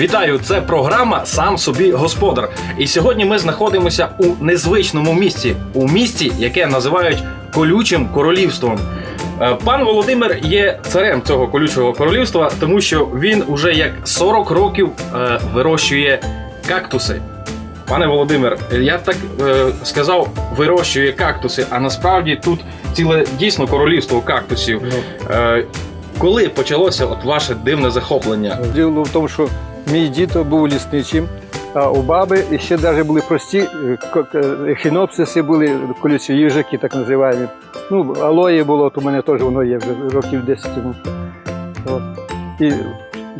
Вітаю! Це програма Сам собі господар. І сьогодні ми знаходимося у незвичному місці, у місті, яке називають колючим королівством. Е, Пан Володимир є царем цього колючого королівства, тому що він уже як 40 років е, вирощує кактуси. Пане Володимир, я так е, сказав, вирощує кактуси, а насправді тут ціле дійсно королівство кактусів. Е, коли почалося от ваше дивне захоплення? Діло в тому, що мій дід був лісничим, а у баби і ще навіть були прості е, к- ехінопсиси, були колючі їжаки, так називаємо. Ну, алої було, то в мене теж воно є вже років 10 тому. І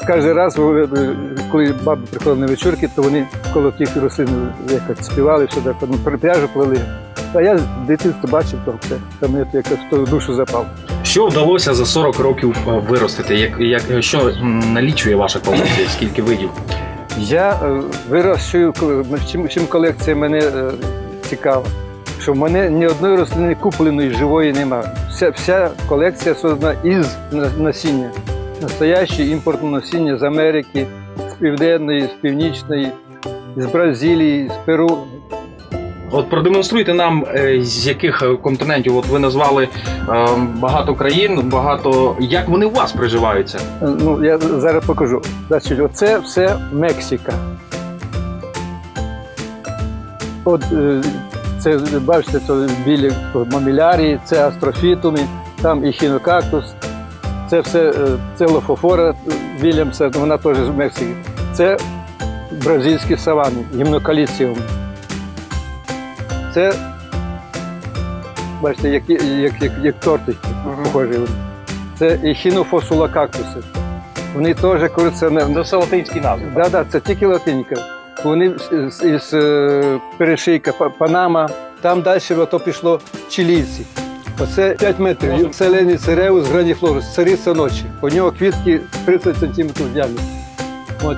кожен раз, е, е, коли баби приходили на вечірки, то вони коло тих рослин якось співали, все так, ну, пряжу плели. А я з дитинства бачив, то це там я якось в душу запав. Що вдалося за 40 років е, виростити? Як, як що налічує ваша колекція? Скільки видів? Я е, вирощую, чим, чим колекція мене е, цікава, що в мене ні одної рослини купленої живої немає. Вся, вся колекція создана із на- насіння. Настояще імпортне насіння з Америки, з Південної, з Північної, з Бразилії, з Перу. От продемонструйте нам, е, з яких е, континентів от ви назвали е, багато країн, багато як вони у вас приживаються? Ну, я зараз покажу. Значить, оце все Мексика. От це бачите, це білі мамілярії, це астрофітуми, там і хінокактус, це все це лофофора Вільямса, вона теж з Мексики. Це бразильські савани, гімнокаліціум. Це, бачите, як, як, як, як тортики, Мгм. похожі. Це ехінофосула кактуси. Вони теж користуються на, Це все латинські назви. Да, да, це тільки латинка. Вони з- з- із е, перешийка Панама, там далі ото пішло чилійці. Оце 5 метрів. Селені цереус граніфлорус, цариця ночі. У нього квітки 30 сантиметрів в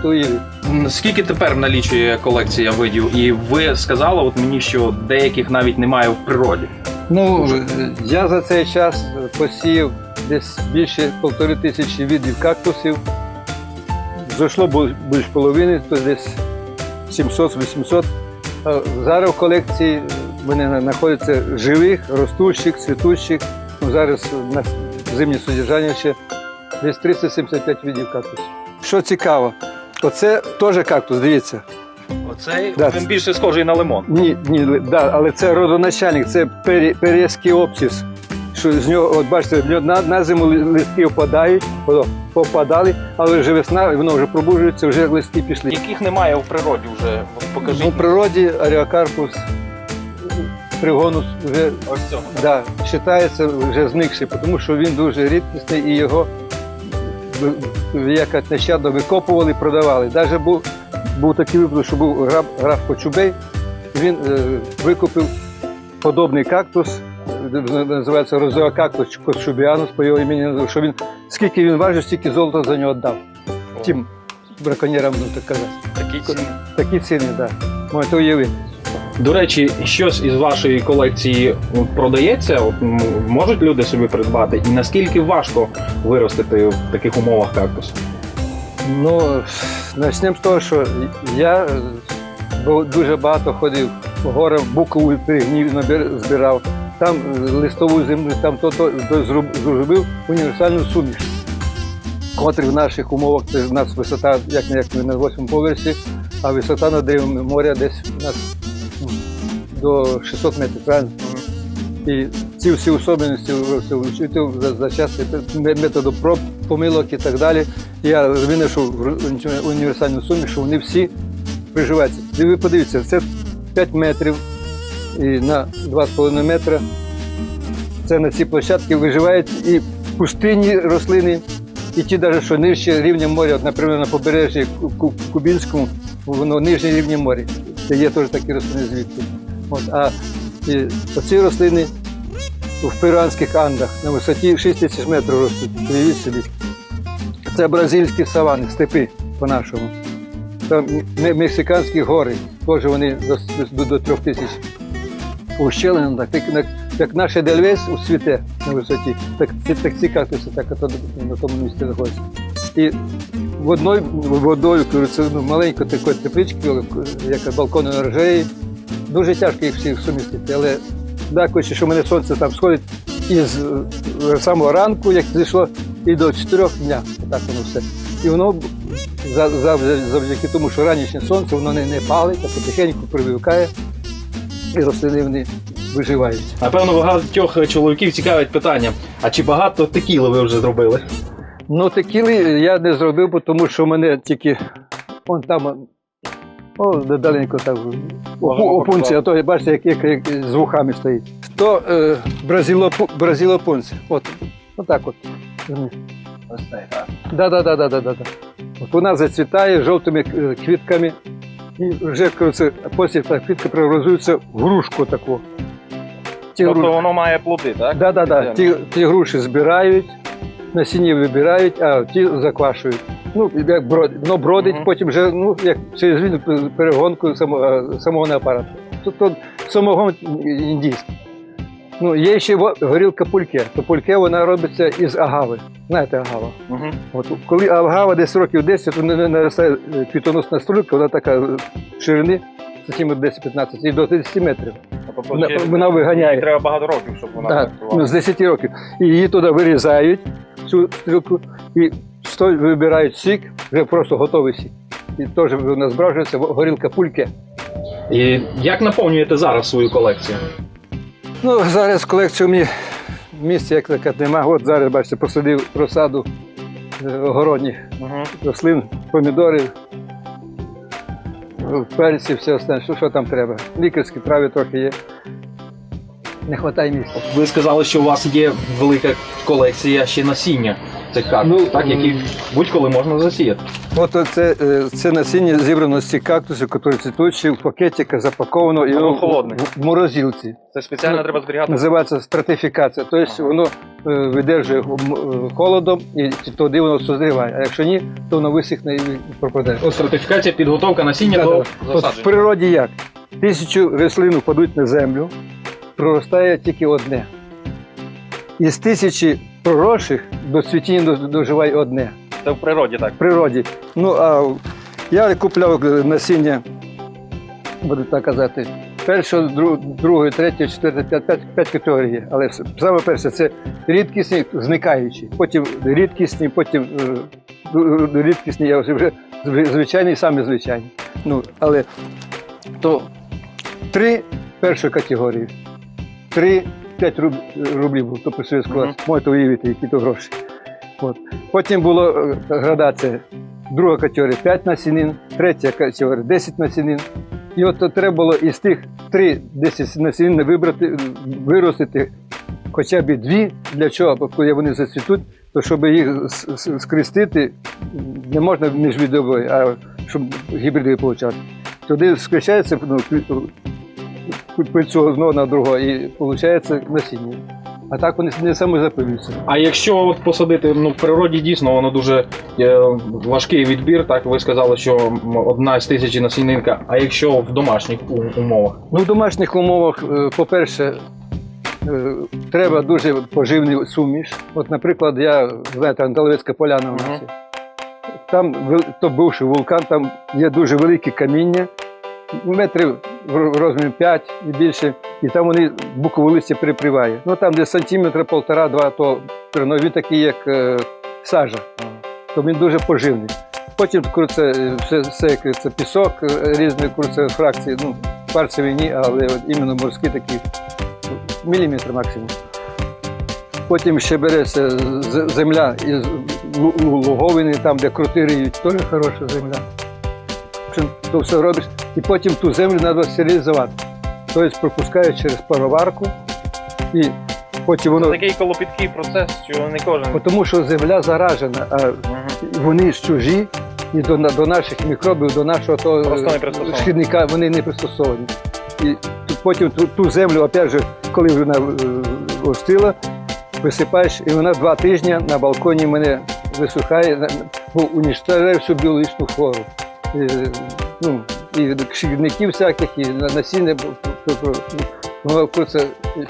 уявіть. Скільки тепер налічує колекція видів? І ви сказали от мені, що деяких навіть немає в природі. Ну, я за цей час посіяв десь більше полтори тисячі видів кактусів. Зайшло більш половини, то десь 700-800. Зараз в колекції в мене знаходиться живих, ростущих, цвітущих. Ну, зараз на зимнє содержання ще десь 375 видів кактусів. Що цікаво, оце теж кактус, дивіться. Оцей Да. він більше схожий на лимон. Ні, ні, ли- да, але це родоначальник, це пері, перескіопсис. Що з нього, от бачите, в нього на, на зиму ли- листки опадають, о, попадали, але вже весна, воно вже пробуджується, вже листки пішли. Яких немає в природі вже. От покажіть. У природі аріокарпус, тригонус вже Ось цього. да, вважається вже зникший, тому що він дуже рідкісний і його ви- як нещадно викопували, продавали. Навіть був, був такий випадок, що був граф, граф Кочубей, він е, викупив подобний кактус, називається розоакактус Кочубіанус по його імені, що він, скільки він важив, стільки золота за нього дав. Тим браконьєрам, ну так казати. Такі ціни. Такі ціни, так. Да. Можете уявити. До речі, щось із вашої колекції продається, от, можуть люди собі придбати, і наскільки важко виростити в таких умовах кактус? Ну, почнемо з того, що я дуже багато ходив по горам, букову перегнів збирав, там е, листову землю, там то, то, зробив універсальну суміш. Котрий в наших умовах, це в нас висота, як не як на восьмому поверсі, а висота рівнем моря десь у нас до 600 метрів, правильно? І ці всі особливості вчити за, за час методу проб, помилок і так далі. Я винайшов в- універсальну суміш, що вони всі приживаються. І ви подивіться, це 5 метрів і на 2,5 метра. Це на ці площадки виживають і пустинні рослини, і ті, навіть, що нижче рівня моря, от, наприклад, на побережжі Ку- Ку- Кубінському, воно нижче рівня моря. Це є теж такі рослини звідти. От, а і оці рослини в перуанських андах на висоті 6 тисяч метрів ростуть. Уявіть собі. Це бразильські савани, степи по-нашому. Там мексиканські гори, теж вони до, до, трьох тисяч. Ущелини, так, як, як, наше Дельвейс у світе на висоті, так, ці- так ці кактуси так, на тому місці знаходяться. І водною водою, ну, маленько такої теплички, як балкон оранжереї. Дуже тяжко їх всіх сумістити, але дякуючи, що в мене сонце там сходить із е, самого ранку, як зійшло, і до 4 дня. Так воно все. І воно завдяки тому, що ранішнє сонце, воно не, не палить, а потихеньку привикає, і рослини вони виживають. Напевно, багатьох чоловіків цікавить питання: а чи багато текіли ви вже зробили? Ну, текіли я не зробив, тому що в мене тільки вон там. О, даленько там Можемо опунці, а то бачите, як, як, як з вухами стоїть. То е, бразилопу, бразилопунці. От, отак от. Ось цей, так. Да, да, да, да, да. От вона зацвітає жовтими е, квітками, і вже кажеться, потім та квітка преобразується в грушку таку. Ті Тобто воно має плоди, так? Да, да, да. Ті, ті груші збирають, насіння вибирають, а ті заквашують. Ну, як брод, воно бродить, Мгм. потім вже, ну, як через він перегонку самого, самого апарату. Тобто самогон індійський. Ну, є ще горілка пульке. То пульке вона робиться із агави. Знаєте, агава. Угу. От, коли агава десь років 10, то не не наростає е, квітоносна стружка, вона така е, ширини, сантиметр 10-15, і до 30 метрів. Вона, вона виганяє. Треба багато років, щоб вона Так, ну, з 10 років. І її туди вирізають, цю стрілку, і сто- вибирають сік, вже просто готовий сік. І теж у нас збражується горілка пульке. І як наповнюєте зараз свою колекцію? Ну, зараз колекцію мені місця як таке нема. От зараз, бачите, посадив розсаду е, огородних Угу. рослин, помідорів, перці, все остальне. Що, що там треба? Лікарські трави трохи є. Не вистачає місця. Ви сказали, що у вас є велика колекція ще насіння цих кактусів, Ну, так, які будь-коли можна засіяти. От це, е, це насіння зібрано з цих кактусів, які цвітуть в пакетиках, запаковано і Воно холодне. в- в морозилці. Це спеціально Ну, треба зберігати. Називається стратифікація. Тобто воно е, видержує е, холодом і тоді воно созріває. А якщо ні, то воно висихне і пропаде. Ось сертифікація, підготовка насіння Да, до да. От в природі як? Тисячу рослин впадуть на землю, проростає тільки одне. Із тисячі проросших до цвітіння доживає одне. Це в природі так. в природі. Ну, а я купляв насіння, буду так казати, першого, дру- другої, третьої, четвертої, п'ять, п'ять, категорій. Але саме перше це рідкісні, зникаючі, потім рідкісні, потім е, рідкісні, я вже вже зв- звичайні, самі звичайні. Ну, але то три першої категорії, три 5 руб, рублів був, тобто совєтського Мгм. mm можете уявити, які то гроші. От. Потім була е, градація. Друга категорія 5 насінин, третя категорія 10 насінин. І от треба було із тих 3 10 насінин вибрати, виростити хоча б дві. Для чого? Бо коли вони зацвітуть, то щоб їх скрестити, не можна міжвідової, а щоб гібриди получати. Туди скрещається ну, пильцю одного на другого і виходить насіння. А так вони не самозапилюються. А якщо от посадити, ну в природі дійсно воно дуже е, важкий відбір, так ви сказали, що одна з тисячі насінинка. А якщо в домашніх умовах? Ну, в домашніх умовах, е, по-перше, е, треба дуже поживний суміш. От, наприклад, я, знаєте, Анталовецька поляна у нас. Там то бувший вулкан, там є дуже великі каміння, метрів в ро- розмірі 5 і більше, і там вони букове листя припливає. Ну там де сантиметра полтора-два, то він такий, як е, сажа, то він дуже поживний. Потім круце, е, все, все це пісок, е, різні круце фракції, ну, парцеві ні, але от іменно морські такі міліметр максимум. Потім ще береться земля із лу- лу- луговини, там, де крути риють, теж хороша земля. Чим то все робиш, і потім ту землю треба стерилізувати. Тобто пропускають через пароварку, і потім воно. такий колопіткий процес, що не кожен. Тому що земля заражена, а вони ж чужі, і до, до наших мікробів, до нашого того пристосовані. шкідника вони не пристосовані. І потім ту, ту землю, опять же, коли вона е, остила, висипаєш, і вона два тижні на балконі мене висухає, бо всю біологічну флору. І, ну, і шкідників всяких, і на- насіння, ну, це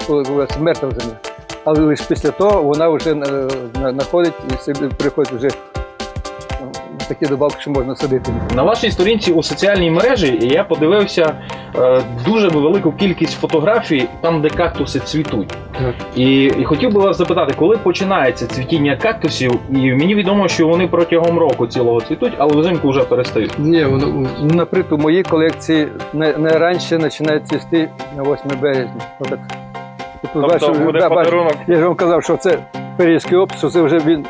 коли була мертва земля. Але лише після того вона вже е, знаходить і приходить вже такі добавки, що можна садити. На вашій сторінці у соціальній мережі я подивився е, дуже велику кількість фотографій там, де кактуси цвітуть. Так. І, і хотів би вас запитати, коли починається цвітіння кактусів, і мені відомо, що вони протягом року цілого цвітуть, але взимку вже перестають. Ні, воно, наприклад, у моїй колекції не, не раніше починає цвісти на 8 березня. Отак. Тобто, бачите, да, бачите, Я ж вам казав, що це перійський опис, це вже він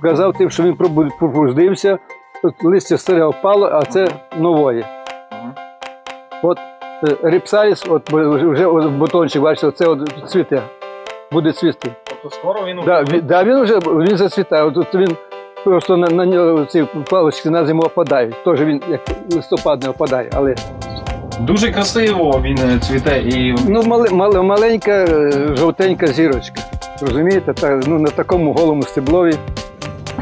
показав тим, що він пробу- пробуздився, от листя старе впало, а це нової. От е, ріпсаліс, от вже, от бутончик, бачите, це от цвіте, буде цвісти. Тобто скоро він Да, він, да, він вже він зацвітає. От, він просто на, на нього ці палички на зиму опадають. Теж він як листопад не опадає, але дуже красиво він е, цвіте і ну, мале, мале, маленька е, жовтенька зірочка. Розумієте, та, ну, на такому голому стеблові.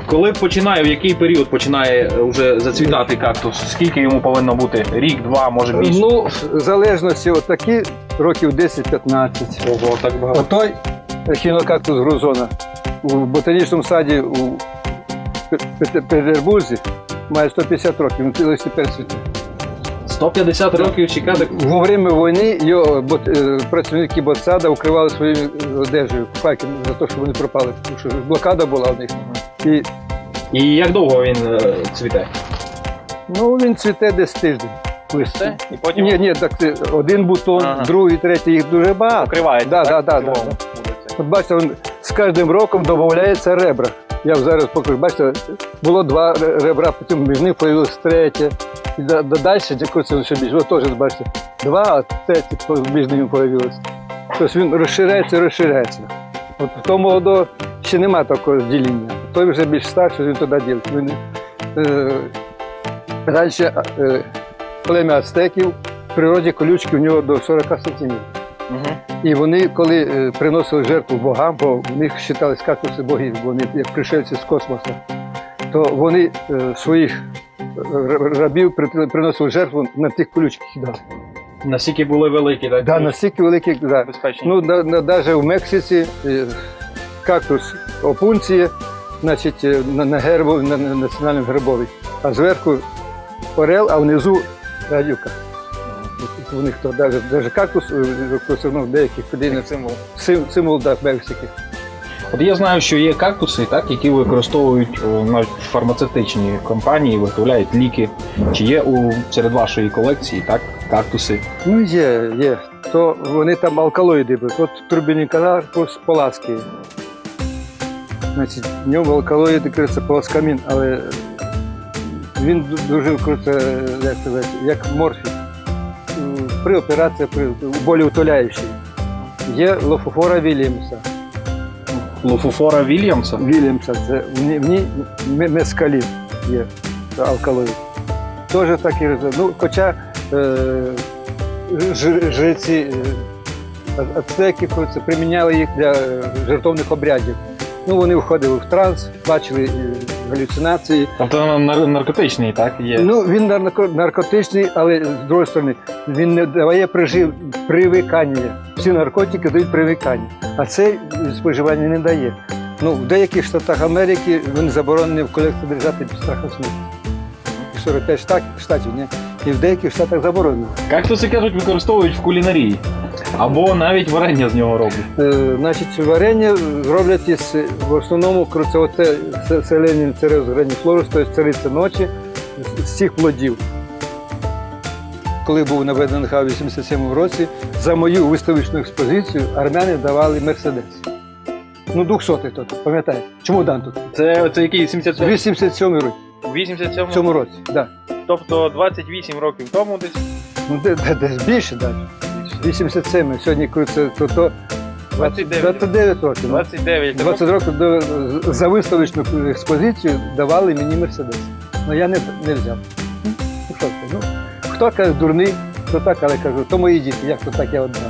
Коли починає, в який період починає е, вже зацвітати кактус? Скільки йому повинно бути? Рік, два, може більше? Ну, в залежності от такі років 10-15. Ого, так багато. Отой хінокактус грузона у ботанічному саді у Петербурзі має 150 років, він тепер цвіте. 150 років чекати. Во время війни його бот- е, працівники ботсада укривали своєю одежею, купайки, за те, що вони пропали, тому що блокада була у них. І І як довго він е, цвіте? ну, він цвіте десь тиждень. лист. І потім Ні, ні, так це один бутон, Ага. другий, третій, їх дуже багато. покривається. Да, так? да, да, да. От бачите, він з кожним роком додається ребра. Я зараз покажу. Бачите, було два ребра, потім між ними появилось третє. І да, да, далі дякується ще більше. Ви теж бачите, два, а третє між ними появилось. Тобто він розширяється, розширяється. От тому молодого ще немає такого діління. Той вже більш старший, він туди ділить. Він, е, раніше е, плем'я ацтеків в природі колючки у нього до 40 сантиметрів. Мгм. І вони, коли е, приносили жертву богам, бо в них вважались кактуси богів, бо вони як пришельці з космосу, то вони е, своїх е, рабів приносили жертву на тих колючках кидали. Настільки були великі, так? Да, настільки великі, да. безпечні. Ну, на, на, навіть в Мексиці кактус опунція, значить, на, на гербу, на, на національному гербові, а зверху орел, а внизу радюка. У них то навіть, навіть кактус е, використовано в деяких подійних символ. Сим, символ да, Мексики. От я знаю, що є кактуси, так, які використовують о, навіть фармацевтичні компанії, виготовляють ліки. Чи є у серед вашої колекції так, кактуси? Ну, є, є. То вони там алкалоїди. От турбініканар поласки. Значить, в ньому алкалоїди кажеться поласкамін, але він дуже кажеться, як сказати, як морфій. При операції, при болеутоляючій. Є лофофора Вільямса. Лофофора Вільямса? Вільямса, це в ній, мескалін є алкалоїд. Теж так і Ну, хоча е, жреці е, ацтеки приміняли їх для е, жертовних обрядів. Ну, вони входили в транс, бачили е, галюцинації. Тобто наркотичний, так? Є. Ну, він нарко- наркотичний, але з другої сторони, він не дає прижив привикання. Всі наркотики дають привикання, а цей споживання не дає. Ну, в деяких штатах Америки він заборонений в колекції держати під страхом смерті. 45 штатів, штатів ні? І в деяких штатах заборонено. Кактуси кажуть, використовують в кулінарії. Або навіть варення з нього роблять. Е, значить, варення роблять із в основному це оце селенін церез граніфлорус, тобто цариця ночі з, з цих плодів. Коли був наведений ХА в 87 році, за мою виставочну експозицію армяни давали Мерседес. Ну, 200-й тут, пам'ятаєте? Чому дан тут? Це, це який 77? 87 рік, У 87 в цьому році, да. Тобто 28 років тому десь. Ну, де, де, десь більше навіть. 87, сьогодні коли це то, то 29. 29 років. ну. 29. 20 років до, за виставочну експозицію давали мені Мерседес. Ну я не, не взяв. Ну що це? Ну, хто каже дурний, хто так, але кажу, то мої діти, як то так я одна.